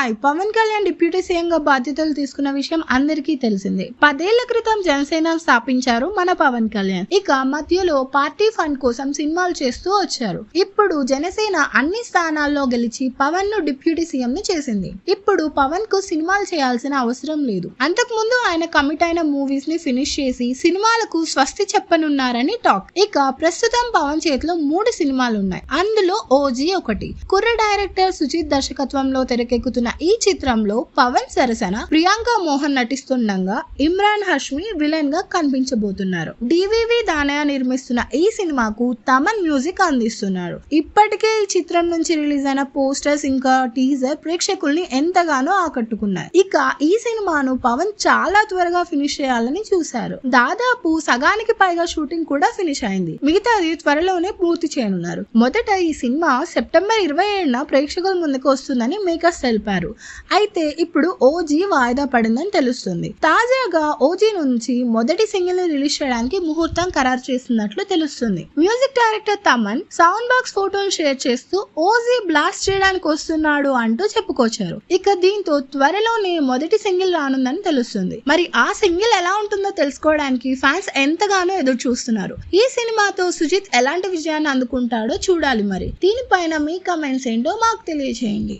Hi. Pawan Kalyan deputy CM గా బాధ్యతలు తీసుకున్న విషయం అందరికీ తెలిసిందే. పదేళ్ళ క్రితం జనసేన స్థాపించారు మన పవన్ కళ్యాణ్. ఇక మధ్యలో పార్టీ ఫండ్ కోసం సినిమాలు చేస్తూ వచ్చారు. ఇప్పుడు జనసేన అన్ని స్థానాల్లో గెలిచి పవన్ను డిప్యూటీ సీఎం ని చేసింది. ఇప్పుడు పవన్కు సినిమాలు చేయాల్సిన అవసరం లేదు. అంతకు ముందు ఆయన కమిట్ అయిన మూవీస్ని ఫినిష్ చేసి సినిమాలకు స్వస్తి చెప్పనున్నారని టాక్ ఇక ప్రస్తుతం పవన్ చేతిలో మూడు సినిమాలు ఉన్నాయి అందులో ఓజీ ఒకటి. కుర్ర డైరెక్టర్ సుజిత్ దర్శకత్వంలో తెరకెక్కుతున్న ఈ చిత్రంలో పవన్ సరసన ప్రియాంక మోహన్ నటిస్తుండగా ఇమ్రాన్ హష్మి విలన్గా కనిపించబోతున్నారు. డివివి దానయ్య నిర్మిస్తున్న ఈ సినిమాకు తమన్ మ్యూజిక్ అందిస్తున్నారు. ఇప్పటికే ఈ చిత్రం నుంచి రిలీజ్ అయిన పోస్టర్స్ ఇంకా టీజర్ ప్రేక్షకుల్ని ఎంతగానో ఆకట్టుకున్నాయి. ఇక ఈ సినిమాను పవన్ చాలా త్వరగా ఫినిష్ చేయాలని చూశారు. దాదాపు సగానికి పైగా షూటింగ్ కూడా ఫినిష్ అయింది. మిగతాది త్వరలోనే పూర్తి చేయనున్నారు. మొదట ఈ సినిమా సెప్టెంబర్ ఇరవై ఏడున ప్రేక్షకుల ముందుకు వస్తుందని మేకర్స్ తెలిపారు. అయితే ఇప్పుడు ఓజీ వాయిదా పడిందని తెలుస్తుంది. తాజాగా ఓజీ నుంచి మొదటి సింగిల్ని రిలీజ్ చేయడానికి ముహూర్తం ఖరారు చేస్తున్నట్లు తెలుస్తుంది. Music director Thaman sound box ఫోటోలు షేర్ చేస్తూ ఓజీ బ్లాస్ట్ చేయడానికి వస్తున్నాడు అంటూ చెప్పుకొచ్చారు. ఇక దీంతో త్వరలోనే మొదటి సింగిల్ రానుందని తెలుస్తుంది. మరి ఆ సింగిల్ ఎలా ఉంటుందో తెలుసుకోవడానికి ఫ్యాన్స్ ఎంతగానో ఎదురు చూస్తున్నారు ఈ సినిమాతో సుజిత్ ఎలాంటి విజయాన్ని అందుకుంటాడో చూడాలి మరి. దీనిపైన మీ కమెంట్స్ ఏంటో మాకు తెలియజేయండి.